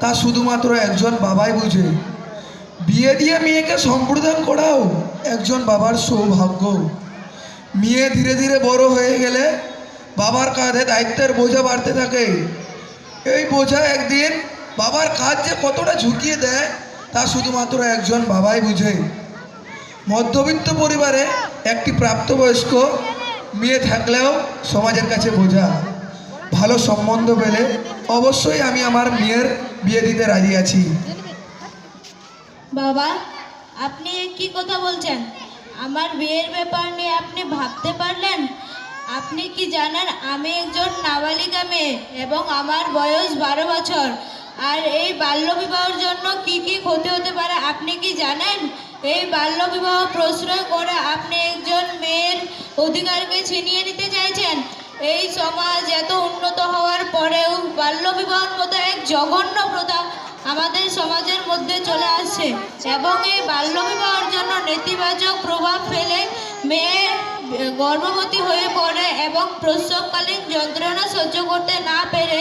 তা শুধুমাত্র একজন বাবাই বুঝে। বিয়ে দিয়ে মেয়েকে সম্প্রদান করাও একজন বাবার সৌভাগ্য। মেয়ে ধীরে ধীরে বড় হয়ে গেলে বাবার কাঁধে দায়িত্বের বোঝা বাড়তে থাকে। এই বোঝা একদিন বাবার কাজ যে কতটা ঝুঁকিয়ে দেয় তা শুধুমাত্র একজন বাবাই বুঝে। মধ্যবিত্ত পরিবারে একটি প্রাপ্তবয়স্ক মেয়ে থাকলেও সমাজের কাছে বোঝা। ভালো সম্বন্ধ পেলে অবশ্যই আমি আমার মেয়ের বিয়ে দিতে রাজি আছি। বাবা, আপনি কি কথা বলছেন? আমার বিয়ের ব্যাপার নিয়ে আপনি ভাবতে পারলেন? আপনি কি জানেন আমি একজন নাবালিকা মেয়ে এবং আমার বয়স বারো বছর। আর এই বাল্যবিবাহের জন্য কি কি ক্ষতি হতে পারে আপনি কি জানেন? এই বাল্যবিবাহ প্রশ্রয় করে আপনি একজন মেয়ের অধিকারকে ছিনিয়ে নিতে সমাজ এত উন্নত হওয়ার পরেও বাল্যবিবাহের মতো এক জঘন্য প্রথা আমাদের সমাজের মধ্যে চলে আসছে। এবং এই বাল্যবিবাহের জন্য নেতিবাচক প্রভাব ফেলে মেয়ে গর্ভবতী হয়ে পড়ে এবং প্রসবকালীন যন্ত্রণা সহ্য করতে না পেরে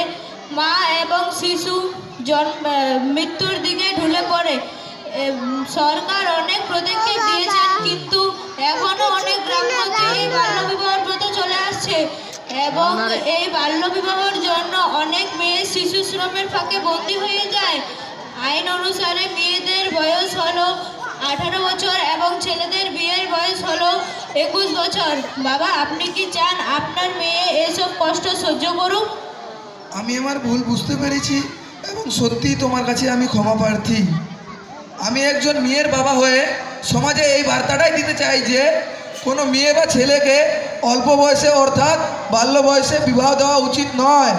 মা এবং শিশু জন্ম মৃত্যুর দিকে ঢুলে পড়ে। সরকার অনেক পদক্ষেপ দিয়েছেন, কিন্তু এখনও অনেক গ্রামগঞ্জে এই বাল্যবিবাহের প্রথা চলে আসছে। এবং এই বাল্যবিবাহের জন্য অনেক মেয়ে শিশু শ্রমের ফাঁকে বন্দী হয়ে যায়। আইন অনুসারে মেয়েদের বয়স হলো আঠারো বছর এবং ছেলেদের বিয়ের বয়স হলো একুশ বছর। বাবা, আপনি কি চান আপনার মেয়ে এসব কষ্ট সহ্য করুক? আমি আমার ভুল বুঝতে পেরেছি এবং সত্যিই তোমার কাছে আমি ক্ষমা প্রার্থী। আমি একজন মেয়ের বাবা হয়ে সমাজে এই বার্তাটাই দিতে চাই যে কোনো মেয়ে বা ছেলেকে অল্প বয়সে অর্থাৎ বাল্য বয়সে বিবাহ দেওয়া উচিত নয়।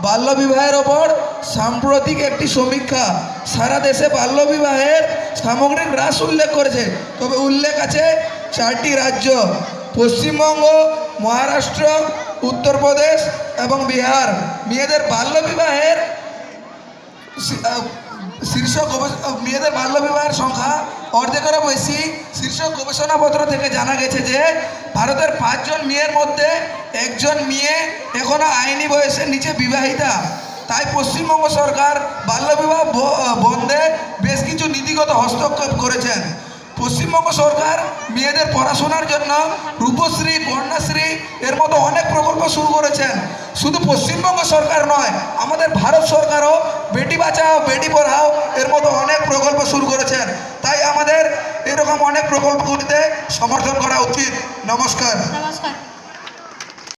বাল্য বিবাহের ওপর সাম্প্রতিক একটি সমীক্ষা। সারা দেশে বাল্য বিবাহের সামগ্রিক হ্রাস উল্লেখ করেছে। তবে উল্লেখ আছে চারটি রাজ্য। পশ্চিমবঙ্গ, মহারাষ্ট্র, উত্তরপ্রদেশ এবং বিহার। মেয়েদের বাল্য বিবাহের শীর্ষ মেয়েদের বাল্য বিবাহের সংখ্যা অর্ধেকেরও বেশি। শীর্ষ গবেষণাপত্র থেকে জানা গেছে যে, ভারতের পাঁচজন মেয়ের মধ্যে একজন মেয়ে এখনও আইনি বয়সের নিচে বিবাহিতা। তাই পশ্চিমবঙ্গ সরকার বাল্যবিবাহ বন্ধে বেশ কিছু নীতিগত হস্তক্ষেপ করেছেন। পশ্চিমবঙ্গ সরকার মেয়েদের পড়াশোনার জন্য রূপশ্রী কন্যাশ্রী এর মতো অনেক প্রকল্প শুরু করেছেন। শুধু পশ্চিমবঙ্গ সরকার নয়, আমাদের ভারত সরকারও বেটি বাঁচাও, বেটি অনেক প্রকল্প শুরু করেছেন। তাই আমাদের এরকম অনেক প্রকল্পগুলিতে সমর্থন করা উচিত। নমস্কার। নমস্কার।